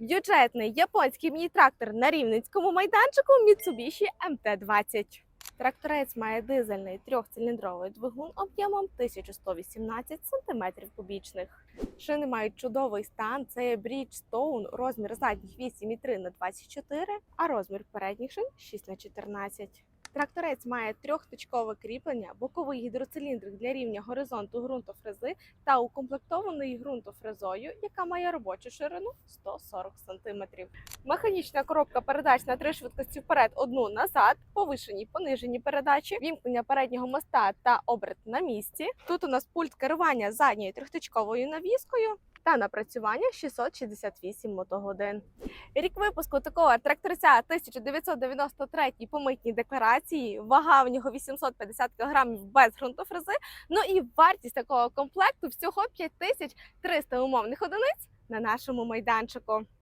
Бюджетний японський міні-трактор на рівненському майданчику Mitsubishi MT-20. Тракторець має дизельний трьохциліндровий двигун об'ємом 1118 см кубічних. Шини мають чудовий стан. Це Bridgestone, розмір задніх 8,3 на 24, а розмір передніх шин 6 на 14. Тракторець має трьохточкове кріплення, боковий гідроциліндрик для рівня горизонту ґрунтофрези та укомплектований ґрунтофрезою, яка має робочу ширину 140 см. Механічна коробка передач на три швидкості вперед, одну назад, повишені, понижені передачі, вімкнення переднього моста та оберт на місці. Тут у нас пульт керування задньою трьохточковою навіскою та напрацювання 668 мотогодин. Рік випуску такого тракторця 1993 по митній декларації. Вага в нього 850 кг без ґрунтофрези. Ну і вартість такого комплекту всього 5300 умовних одиниць на нашому майданчику.